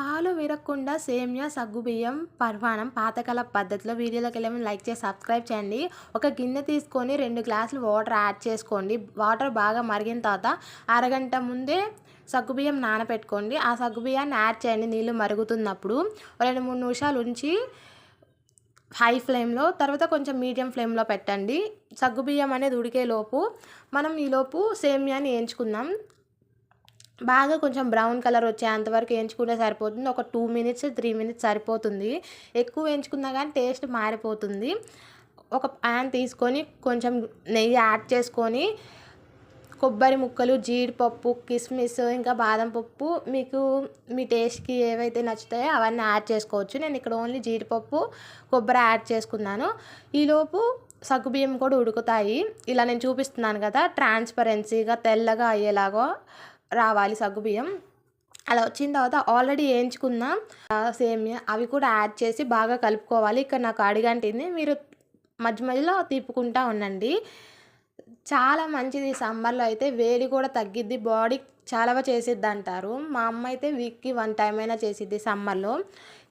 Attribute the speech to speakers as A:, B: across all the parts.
A: పాలు విరగకుండా సేమియా సగ్గుబియ్యం పర్వాణం పాతకాల పద్ధతిలో వీడియోలోకి వెళ్ళి లైక్ చేసి సబ్స్క్రైబ్ చేయండి. ఒక గిన్నె తీసుకొని రెండు గ్లాసులు వాటర్ యాడ్ చేసుకోండి. వాటర్ బాగా మరిగిన తర్వాత అరగంట ముందే సగ్గుబియ్యం నానబెట్టుకోండి ఆ సగ్గుబియ్యాన్ని యాడ్ చేయండి. నీళ్ళు మరుగుతున్నప్పుడు రెండు మూడు నిమిషాలు ఉంచి హై ఫ్లేమ్లో తర్వాత కొంచెం మీడియం ఫ్లేమ్లో పెట్టండి. సగ్గుబియ్యం అనేది ఉడికేలోపు మనం ఈలోపు సేమియాని వేయించుకుందాం. బాగా కొంచెం బ్రౌన్ కలర్ వచ్చేంతవరకు వేయించుకుంటే సరిపోతుంది. ఒక టూ మినిట్స్ త్రీ మినిట్స్ సరిపోతుంది. ఎక్కువ వేయించుకున్నా కానీ టేస్ట్ మారిపోతుంది. ఒక ప్యాన్ తీసుకొని కొంచెం నెయ్యి యాడ్ చేసుకొని కొబ్బరి ముక్కలు జీడిపప్పు కిస్మిస్ ఇంకా బాదం పప్పు మీకు మీ టేస్ట్కి ఏవైతే నచ్చుతాయో అవన్నీ యాడ్ చేసుకోవచ్చు. నేను ఇక్కడ ఓన్లీ జీడిపప్పు కొబ్బరి యాడ్ చేసుకున్నాను. ఈలోపు సగ్గుబియ్యం కూడా ఉడుకుతాయి. ఇలా నేను చూపిస్తున్నాను కదా ట్రాన్స్పరెన్సీగా తెల్లగా అయ్యేలాగా రావాలి సగ్గుబియ్యం అలా వచ్చిన తర్వాత ఆల్రెడీ వేయించుకున్న సేమియా అవి కూడా యాడ్ చేసి బాగా కలుపుకోవాలి. ఇక్కడ నాకు అడిగంటింది మీరు మధ్య మధ్యలో తీపుకుంటా ఉండండి. చాలా మంచిది సమ్మర్లో అయితే వేడి కూడా తగ్గిద్ది బాడీ చాలా చేసిద్ది అంటారు మా అమ్మ అయితే వీక్కి వన్ టైం అయినా చేసిద్ది సమ్మర్లో.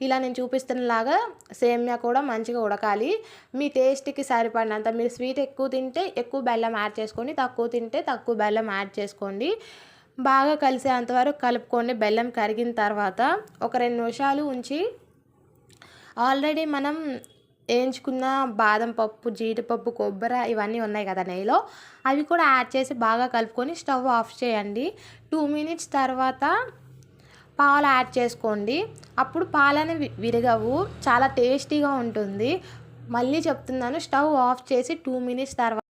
A: ఇలా నేను చూపిస్తున్నలాగా సేమియా కూడా మంచిగా ఉడకాలి. మీ టేస్ట్కి సరిపడినంత మీరు స్వీట్ ఎక్కువ తింటే ఎక్కువ బెల్లం యాడ్ చేసుకోండి తక్కువ తింటే తక్కువ బెల్లం యాడ్ చేసుకోండి. బాగా కలిసేంత వరకు కలుపుకొని బెల్లం కరిగిన తర్వాత ఒక రెండు నిమిషాలు ఉంచి ఆల్రెడీ మనం వేయించుకున్న బాదం పప్పు జీడిపప్పు కొబ్బరి ఇవన్నీ ఉన్నాయి కదా నెయ్యిలో. అవి కూడా యాడ్ చేసి బాగా కలుపుకొని స్టవ్ ఆఫ్ చేయండి. టూ మినిట్స్ తర్వాత పాలు యాడ్ చేసుకోండి. అప్పుడు పాలని విరగవు. చాలా టేస్టీగా ఉంటుంది. మళ్ళీ చెప్తున్నాను స్టవ్ ఆఫ్ చేసి టూ మినిట్స్ తర్వాత